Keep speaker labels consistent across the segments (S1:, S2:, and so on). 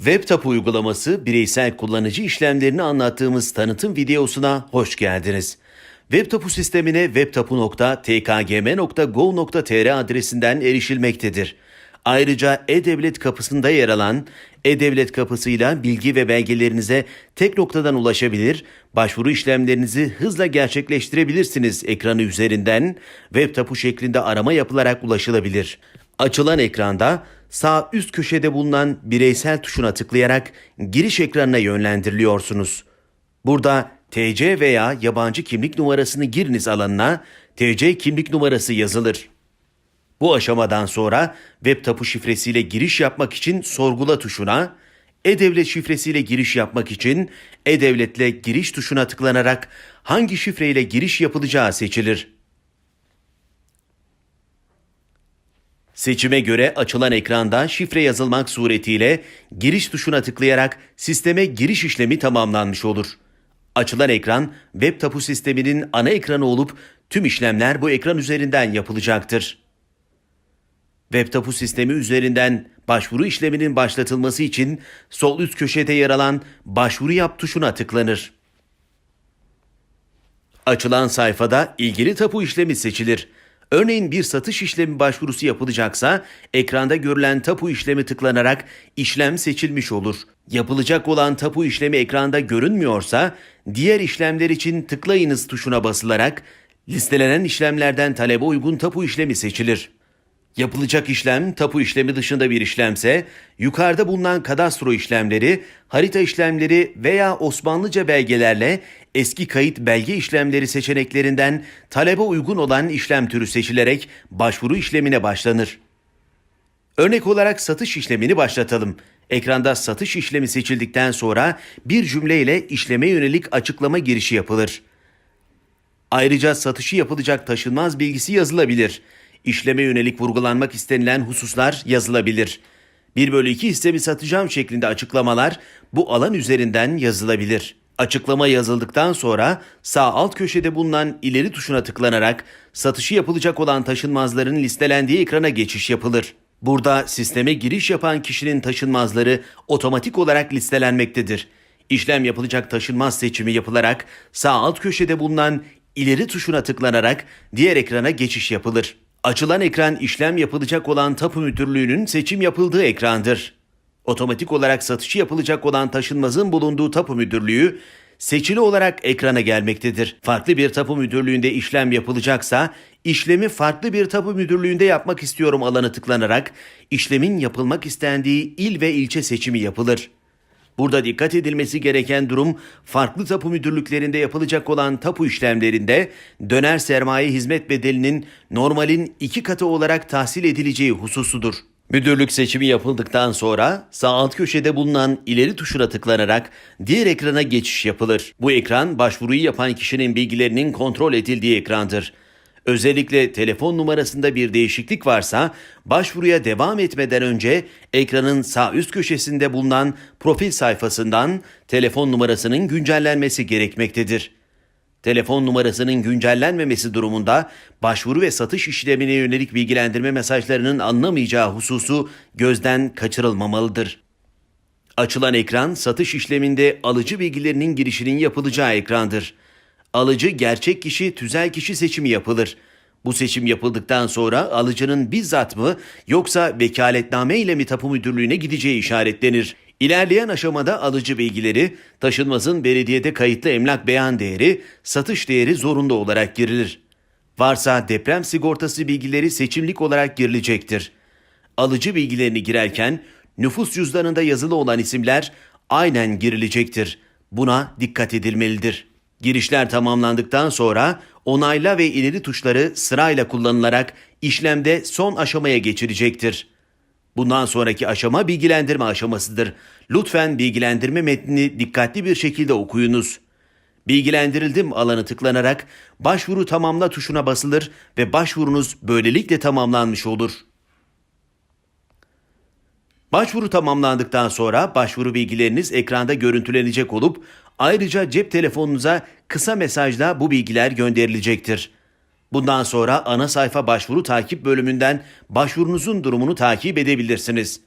S1: WebTap uygulaması bireysel kullanıcı işlemlerini anlattığımız tanıtım videosuna hoş geldiniz. WebTapu sistemine webtapu.tkgm.gov.tr adresinden erişilmektedir. Ayrıca E-Devlet kapısında yer alan E-Devlet kapısıyla bilgi ve belgelerinize tek noktadan ulaşabilir, başvuru işlemlerinizi hızla gerçekleştirebilirsiniz ekranı üzerinden web tapu şeklinde arama yapılarak ulaşılabilir. Açılan ekranda sağ üst köşede bulunan bireysel tuşuna tıklayarak giriş ekranına yönlendiriliyorsunuz. Burada TC veya yabancı kimlik numarasını giriniz alanına TC kimlik numarası yazılır. Bu aşamadan sonra web tapu şifresiyle giriş yapmak için sorgula tuşuna, e-devlet şifresiyle giriş yapmak için e-devletle giriş tuşuna tıklanarak hangi şifreyle giriş yapılacağı seçilir. Seçime göre açılan ekranda şifre yazılmak suretiyle giriş tuşuna tıklayarak sisteme giriş işlemi tamamlanmış olur. Açılan ekran web tapu sisteminin ana ekranı olup tüm işlemler bu ekran üzerinden yapılacaktır. Web tapu sistemi üzerinden başvuru işleminin başlatılması için sol üst köşede yer alan başvuru yap tuşuna tıklanır. Açılan sayfada ilgili tapu işlemi seçilir. Örneğin bir satış işlemi başvurusu yapılacaksa ekranda görülen tapu işlemi tıklanarak işlem seçilmiş olur. Yapılacak olan tapu işlemi ekranda görünmüyorsa diğer işlemler için tıklayınız tuşuna basılarak listelenen işlemlerden talebe uygun tapu işlemi seçilir. Yapılacak işlem tapu işlemi dışında bir işlemse yukarıda bulunan kadastro işlemleri, harita işlemleri veya Osmanlıca belgelerle eski kayıt belge işlemleri seçeneklerinden talebe uygun olan işlem türü seçilerek başvuru işlemine başlanır. Örnek olarak satış işlemini başlatalım. Ekranda satış işlemi seçildikten sonra bir cümleyle işleme yönelik açıklama girişi yapılır. Ayrıca satışı yapılacak taşınmaz bilgisi yazılabilir. İşleme yönelik vurgulanmak istenilen hususlar yazılabilir. 1 bölü 2 hissemi satacağım şeklinde açıklamalar bu alan üzerinden yazılabilir. Açıklama yazıldıktan sonra sağ alt köşede bulunan ileri tuşuna tıklanarak satışı yapılacak olan taşınmazların listelendiği ekrana geçiş yapılır. Burada sisteme giriş yapan kişinin taşınmazları otomatik olarak listelenmektedir. İşlem yapılacak taşınmaz seçimi yapılarak sağ alt köşede bulunan ileri tuşuna tıklanarak diğer ekrana geçiş yapılır. Açılan ekran işlem yapılacak olan tapu müdürlüğünün seçim yapıldığı ekrandır. Otomatik olarak satışı yapılacak olan taşınmazın bulunduğu tapu müdürlüğü seçili olarak ekrana gelmektedir. Farklı bir tapu müdürlüğünde işlem yapılacaksa işlemi farklı bir tapu müdürlüğünde yapmak istiyorum alanı tıklanarak işlemin yapılmak istendiği il ve ilçe seçimi yapılır. Burada dikkat edilmesi gereken durum farklı tapu müdürlüklerinde yapılacak olan tapu işlemlerinde döner sermaye hizmet bedelinin normalin iki katı olarak tahsil edileceği hususudur. Müdürlük seçimi yapıldıktan sonra sağ alt köşede bulunan ileri tuşuna tıklanarak diğer ekrana geçiş yapılır. Bu ekran başvuruyu yapan kişinin bilgilerinin kontrol edildiği ekrandır. Özellikle telefon numarasında bir değişiklik varsa başvuruya devam etmeden önce ekranın sağ üst köşesinde bulunan profil sayfasından telefon numarasının güncellenmesi gerekmektedir. Telefon numarasının güncellenmemesi durumunda başvuru ve satış işlemine yönelik bilgilendirme mesajlarının anlamayacağı hususu gözden kaçırılmamalıdır. Açılan ekran satış işleminde alıcı bilgilerinin girişinin yapılacağı ekrandır. Alıcı gerçek kişi, tüzel kişi seçimi yapılır. Bu seçim yapıldıktan sonra alıcının bizzat mı yoksa vekaletname ile mi tapu müdürlüğüne gideceği işaretlenir. İlerleyen aşamada alıcı bilgileri, taşınmazın belediyede kayıtlı emlak beyan değeri, satış değeri zorunda olarak girilir. Varsa deprem sigortası bilgileri seçimlik olarak girilecektir. Alıcı bilgilerini girerken nüfus cüzdanında yazılı olan isimler aynen girilecektir. Buna dikkat edilmelidir. Girişler tamamlandıktan sonra onayla ve ileri tuşları sırayla kullanılarak işlemde son aşamaya geçilecektir. Bundan sonraki aşama bilgilendirme aşamasıdır. Lütfen bilgilendirme metnini dikkatli bir şekilde okuyunuz. Bilgilendirildim alanı tıklanarak başvuru tamamla tuşuna basılır ve başvurunuz böylelikle tamamlanmış olur. Başvuru tamamlandıktan sonra başvuru bilgileriniz ekranda görüntülenecek olup ayrıca cep telefonunuza kısa mesajla bu bilgiler gönderilecektir. Bundan sonra ana sayfa başvuru takip bölümünden başvurunuzun durumunu takip edebilirsiniz.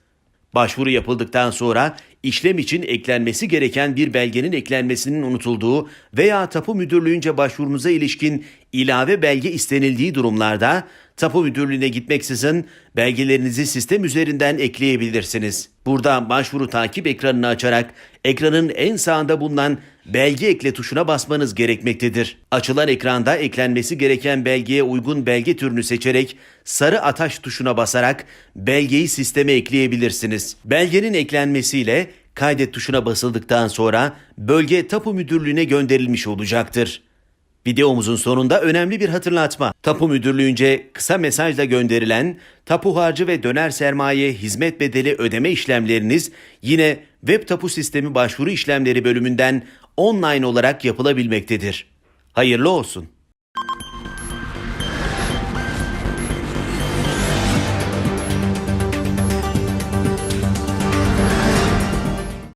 S1: Başvuru yapıldıktan sonra işlem için eklenmesi gereken bir belgenin eklenmesinin unutulduğu veya tapu müdürlüğünce başvurunuza ilişkin ilave belge istenildiği durumlarda tapu müdürlüğüne gitmeksizin belgelerinizi sistem üzerinden ekleyebilirsiniz. Burada başvuru takip ekranını açarak ekranın en sağında bulunan belge ekle tuşuna basmanız gerekmektedir. Açılan ekranda eklenmesi gereken belgeye uygun belge türünü seçerek sarı ataş tuşuna basarak belgeyi sisteme ekleyebilirsiniz. Belgenin eklenmesiyle kaydet tuşuna basıldıktan sonra bölge tapu müdürlüğüne gönderilmiş olacaktır. Videomuzun sonunda önemli bir hatırlatma. Tapu Müdürlüğü'nce kısa mesajla gönderilen tapu harcı ve döner sermaye hizmet bedeli ödeme işlemleriniz yine Web Tapu Sistemi Başvuru İşlemleri bölümünden online olarak yapılabilmektedir. Hayırlı olsun.